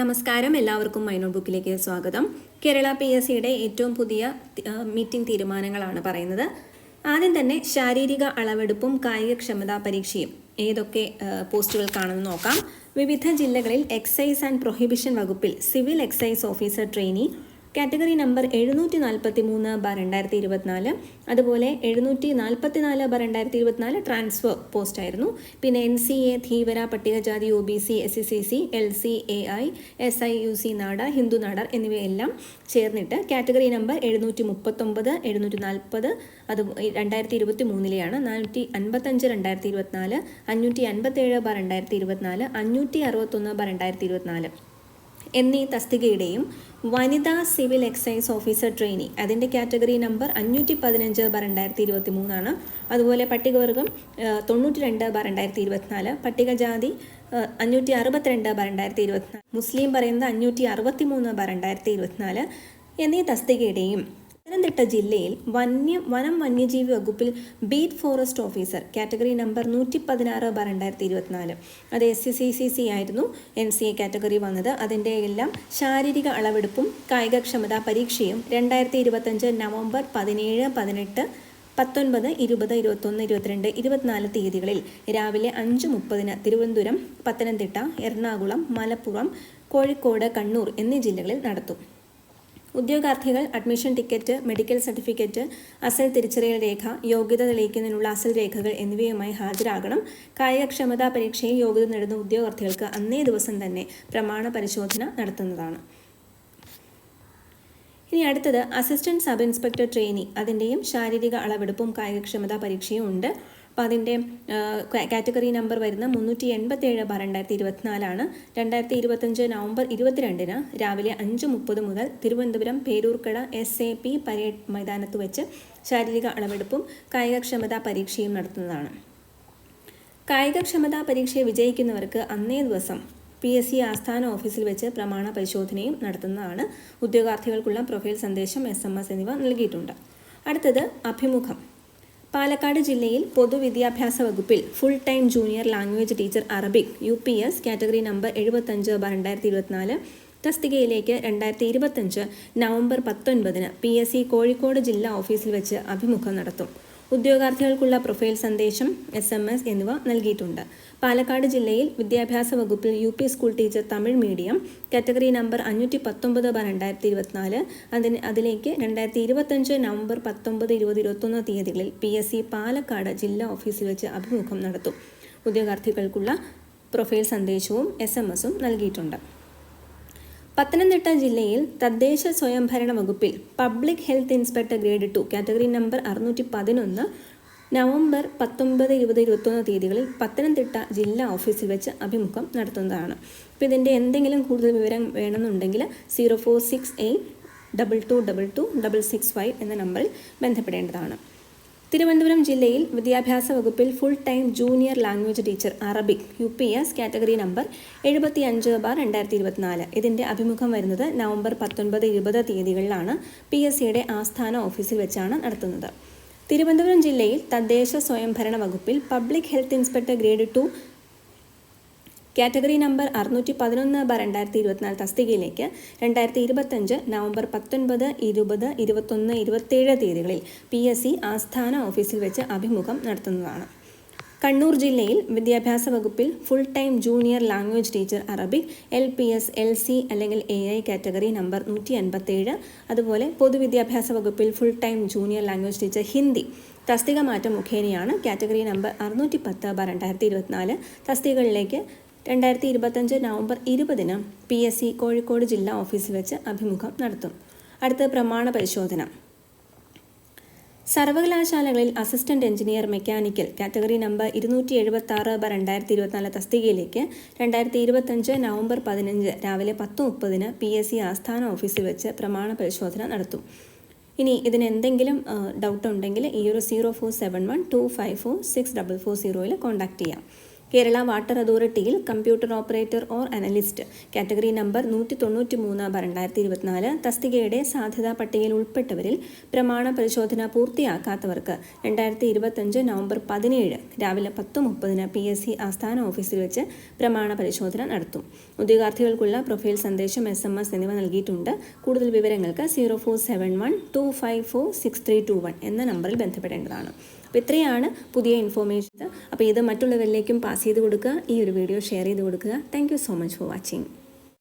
നമസ്കാരം. എല്ലാവർക്കും മൈനോട്ട് ബുക്കിലേക്ക് സ്വാഗതം. കേരള പി എസ് സിയുടെ ഏറ്റവും പുതിയ മീറ്റിംഗ് തീരുമാനങ്ങളാണ് പറയുന്നത്. ആദ്യം തന്നെ ശാരീരിക അളവെടുപ്പും കായികക്ഷമതാ പരീക്ഷയും ഏതൊക്കെ പോസ്റ്റുകൾ പോസ്റ്റുകൾക്കാണെന്ന് നോക്കാം. വിവിധ ജില്ലകളിൽ എക്സൈസ് ആൻഡ് പ്രൊഹിബിഷൻ വകുപ്പിൽ civil excise officer trainee category number എഴുന്നൂറ്റി നാൽപ്പത്തി മൂന്ന് ബാർ രണ്ടായിരത്തി ഇരുപത്തിനാല് അതുപോലെ എഴുന്നൂറ്റി നാൽപ്പത്തി നാല് ബാർ രണ്ടായിരത്തി ഇരുപത്തിനാല് ട്രാൻസ്ഫർ പോസ്റ്റ് ആയിരുന്നു. പിന്നെ എൻ സി എ ധീവര പട്ടികജാതി O B C S C C L C A I S I U C നാട ഹിന്ദു നാടർ എന്നിവയെല്ലാം ചേർന്നിട്ട് കാറ്റഗറി നമ്പർ എഴുന്നൂറ്റി മുപ്പത്തൊമ്പത് എഴുന്നൂറ്റി നാൽപ്പത് അത് രണ്ടായിരത്തി ഇരുപത്തി മൂന്നിലെയാണ് നാനൂറ്റി അൻപത്തഞ്ച് രണ്ടായിരത്തി ഇരുപത്തിനാല് അഞ്ഞൂറ്റി അൻപത്തേഴ് ബാർ രണ്ടായിരത്തി ഇരുപത്തിനാല് അഞ്ഞൂറ്റി അറുപത്തൊന്ന് ബാർ രണ്ടായിരത്തി ഇരുപത്തിനാല് എന്നീ തസ്തികയുടെയും വനിതാ സിവിൽ എക്സൈസ് ഓഫീസർ ട്രെയിനി. അതിന്റെ കാറ്റഗറി നമ്പർ അഞ്ഞൂറ്റി പതിനഞ്ച് ബാർ രണ്ടായിരത്തി ഇരുപത്തി മൂന്നാണ് അതുപോലെ പട്ടികവർഗം തൊണ്ണൂറ്റി രണ്ട് ബാർ രണ്ടായിരത്തി ഇരുപത്തിനാല് പട്ടികജാതി അഞ്ഞൂറ്റി അറുപത്തിരണ്ട് ബാർ രണ്ടായിരത്തി ഇരുപത്തിനാല് മുസ്ലിം പറയുന്നത് അഞ്ഞൂറ്റി അറുപത്തി മൂന്ന് ബാർ രണ്ടായിരത്തി ഇരുപത്തിനാല് എന്നീ തസ്തികയുടെയും പത്തനംതിട്ട ജില്ലയിൽ വന്യ വനം വന്യജീവി വകുപ്പിൽ beat forest officer category number നൂറ്റി പതിനാറ് ബാർ രണ്ടായിരത്തി ഇരുപത്തിനാല്. അത് എസ് സി സി സി ആയിരുന്നു. എൻ സി എ കാറ്റഗറി വന്നത്. അതിന്റെ എല്ലാം ശാരീരിക അളവെടുപ്പും കായികക്ഷമതാ പരീക്ഷയും രണ്ടായിരത്തി ഇരുപത്തഞ്ച് നവംബർ പതിനേഴ് പതിനെട്ട് പത്തൊൻപത് ഇരുപത് ഇരുപത്തൊന്ന് ഇരുപത്തിരണ്ട് ഇരുപത്തിനാല് തീയതികളിൽ രാവിലെ അഞ്ച് മുപ്പതിന് തിരുവനന്തപുരം പത്തനംതിട്ട എറണാകുളം മലപ്പുറം കോഴിക്കോട് കണ്ണൂർ എന്നീ ജില്ലകളിൽ നടത്തും. ഉദ്യോഗാർത്ഥികൾ അഡ്മിഷൻ ടിക്കറ്റ് മെഡിക്കൽ സർട്ടിഫിക്കറ്റ് അസൽ തിരിച്ചറിയൽ രേഖ യോഗ്യത തെളിയിക്കുന്നതിനുള്ള അസൽ രേഖകൾ എന്നിവയുമായി ഹാജരാകണം. കായികക്ഷമതാ പരീക്ഷയിൽ യോഗ്യത നേടുന്ന ഉദ്യോഗാർത്ഥികൾക്ക് അന്നേ ദിവസം തന്നെ പ്രമാണ പരിശോധന നടത്തുന്നതാണ്. ഇനി അടുത്തത് അസിസ്റ്റന്റ് സബ് ഇൻസ്പെക്ടർ ട്രെയിനി അതിന്റെയും ശാരീരിക അളവെടുപ്പും കായികക്ഷമതാ പരീക്ഷയും ഉണ്ട്. അപ്പോൾ അതിന്റെ കാറ്റഗറി നമ്പർ വരുന്ന മുന്നൂറ്റി എൺപത്തി ഏഴ് ബാർ രണ്ടായിരത്തി ഇരുപത്തിനാലാണ് രണ്ടായിരത്തി ഇരുപത്തഞ്ച് നവംബർ ഇരുപത്തിരണ്ടിന് രാവിലെ അഞ്ച് മുപ്പത് മുതൽ Thiruvananthapuram Peroorkada S A P parade മൈതാനത്ത് വെച്ച് ശാരീരിക അളവെടുപ്പും കായികക്ഷമതാ പരീക്ഷയും നടത്തുന്നതാണ്. കായികക്ഷമതാ പരീക്ഷയെ വിജയിക്കുന്നവർക്ക് അന്നേ ദിവസം പി എസ് സി ആസ്ഥാന ഓഫീസിൽ വെച്ച് പ്രമാണ പരിശോധനയും നടത്തുന്നതാണ്. ഉദ്യോഗാർത്ഥികൾക്കുള്ള പ്രൊഫൈൽ സന്ദേശം എസ് എം എസ് എന്നിവ നൽകിയിട്ടുണ്ട്. അടുത്തത് അഭിമുഖം. പാലക്കാട് ജില്ലയിൽ പൊതുവിദ്യാഭ്യാസ വകുപ്പിൽ full time junior language teacher Arabic U P S category number എഴുപത്തഞ്ച് ബാർ രണ്ടായിരത്തി ഇരുപത്തിനാല് തസ്തികയിലേക്ക് രണ്ടായിരത്തി ഇരുപത്തഞ്ച് നവംബർ പത്തൊൻപതിന് പി എസ് സി കോഴിക്കോട് ജില്ലാ ഓഫീസിൽ വെച്ച് അഭിമുഖം നടത്തും. ഉദ്യോഗാർത്ഥികൾക്കുള്ള പ്രൊഫൈൽ സന്ദേശം എസ് എം എസ് എന്നിവ നൽകിയിട്ടുണ്ട്. പാലക്കാട് ജില്ലയിൽ വിദ്യാഭ്യാസ വകുപ്പിൽ U P school teacher Tamil medium category number അഞ്ഞൂറ്റി പത്തൊമ്പത് ബാർ രണ്ടായിരത്തി ഇരുപത്തിനാല് അതിന് അതിലേക്ക് രണ്ടായിരത്തി ഇരുപത്തഞ്ച് നവംബർ പത്തൊമ്പത് ഇരുപത് ഇരുപത്തൊന്ന് തീയതികളിൽ പി എസ് സി പാലക്കാട് ജില്ലാ ഓഫീസിൽ വെച്ച് അഭിമുഖം നടത്തും. ഉദ്യോഗാർത്ഥികൾക്കുള്ള പ്രൊഫൈൽ സന്ദേശവും എസ് എം എസും നൽകിയിട്ടുണ്ട്. പത്തനംതിട്ട ജില്ലയിൽ തദ്ദേശ സ്വയംഭരണ വകുപ്പിൽ public health inspector grade two category number അറുന്നൂറ്റി പതിനൊന്ന് നവംബർ പത്തൊമ്പത് ഇരുപത് ഇരുപത്തൊന്ന് തീയതികളിൽ പത്തനംതിട്ട ജില്ലാ ഓഫീസിൽ വെച്ച് അഭിമുഖം നടത്തുന്നതാണ്. അപ്പോൾ ഇതിന്റെ എന്തെങ്കിലും കൂടുതൽ വിവരം വേണമെന്നുണ്ടെങ്കിൽ zero four six eight double two double two double six five എന്ന നമ്പറിൽ ബന്ധപ്പെടേണ്ടതാണ്. തിരുവനന്തപുരം ജില്ലയിൽ വിദ്യാഭ്യാസ വകുപ്പിൽ full time junior language teacher Arabic U P S category number എഴുപത്തി അഞ്ച് ബാർ രണ്ടായിരത്തി ഇരുപത്തിനാല് ഇതിന്റെ അഭിമുഖം വരുന്നത് നവംബർ പത്തൊൻപത് ഇരുപത് തീയതികളിലാണ്. പി എസ് സിയുടെ ആസ്ഥാന ഓഫീസിൽ വെച്ചാണ് നടത്തുന്നത്. തിരുവനന്തപുരം ജില്ലയിൽ തദ്ദേശ സ്വയംഭരണ വകുപ്പിൽ public health inspector grade two category number അറുന്നൂറ്റി പതിനൊന്ന് ബാർ രണ്ടായിരത്തി ഇരുപത്തിനാല് തസ്തികയിലേക്ക് രണ്ടായിരത്തി ഇരുപത്തഞ്ച് നവംബർ പത്തൊൻപത് ഇരുപത് ഇരുപത്തൊന്ന് ഇരുപത്തേഴ് തീയതികളിൽ പി എസ് സി ആസ്ഥാന ഓഫീസിൽ വെച്ച് അഭിമുഖം നടത്തുന്നതാണ്. കണ്ണൂർ ജില്ലയിൽ വിദ്യാഭ്യാസ വകുപ്പിൽ full time junior language teacher Arabic L P S L C അല്ലെങ്കിൽ എ ഐ കാറ്റഗറി നമ്പർ നൂറ്റി അൻപത്തേഴ് അതുപോലെ പൊതുവിദ്യാഭ്യാസ വകുപ്പിൽ full time junior language teacher Hindi. തസ്തിക മാറ്റം മുഖേനയാണ് കാറ്റഗറി നമ്പർ അറുന്നൂറ്റി പത്ത് ബാർ രണ്ടായിരത്തി ഇരുപത്തിനാല് തസ്തികകളിലേക്ക് രണ്ടായിരത്തി ഇരുപത്തഞ്ച് നവംബർ ഇരുപതിന് പി എസ് സി കോഴിക്കോട് ജില്ലാ ഓഫീസിൽ വെച്ച് അഭിമുഖം നടത്തും. അടുത്ത പ്രമാണ പരിശോധന. സർവകലാശാലകളിൽ assistant engineer mechanical category number ഇരുന്നൂറ്റി എഴുപത്തി ആറ് ബ രണ്ടായിരത്തി ഇരുപത്തിനാല് തസ്തികയിലേക്ക് രണ്ടായിരത്തി ഇരുപത്തഞ്ച് നവംബർ പതിനഞ്ച് രാവിലെ പത്ത് മുപ്പതിന് പി എസ് സി ആസ്ഥാന ഓഫീസിൽ വെച്ച് പ്രമാണ പരിശോധന നടത്തും. ഇനി ഇതിന് എന്തെങ്കിലും ഡൗട്ട് ഉണ്ടെങ്കിൽ ഈ ഒരു zero four seven one two five four six double four സീറോയിൽ കോൺടാക്ട് ചെയ്യാം. Kerala water അതോറിറ്റിയിൽ computer operator or analyst. Category number നൂറ്റി തൊണ്ണൂറ്റി മൂന്ന് ബാർ രണ്ടായിരത്തി ഇരുപത്തിനാല് തസ്തികയുടെ സാധ്യതാ പട്ടികയിൽ ഉൾപ്പെട്ടവരിൽ പ്രമാണ പരിശോധന പൂർത്തിയാക്കാത്തവർക്ക് രണ്ടായിരത്തി ഇരുപത്തഞ്ച് നവംബർ പതിനേഴ് രാവിലെ പത്ത് മുപ്പതിന് പി എസ് സി ആസ്ഥാന ഓഫീസിൽ വെച്ച് പ്രമാണ പരിശോധന നടത്തും. ഉദ്യോഗാർത്ഥികൾക്കുള്ള പ്രൊഫൈൽ സന്ദേശം എസ് എം എസ് എന്നിവ നൽകിയിട്ടുണ്ട്. കൂടുതൽ വിവരങ്ങൾക്ക് zero four seven one two five four six three two one എന്ന നമ്പറിൽ ബന്ധപ്പെടേണ്ടതാണ്. അപ്പോൾ ഇത്രയാണ് പുതിയ ഇൻഫോർമേഷൻ അപ്പോൾ ഇത് മറ്റുള്ളവരിലേക്കും പാസ് ചെയ്ത് കൊടുക്കുക. ഈ ഒരു വീഡിയോ ഷെയർ ചെയ്ത് കൊടുക്കുക. Thank so much for watching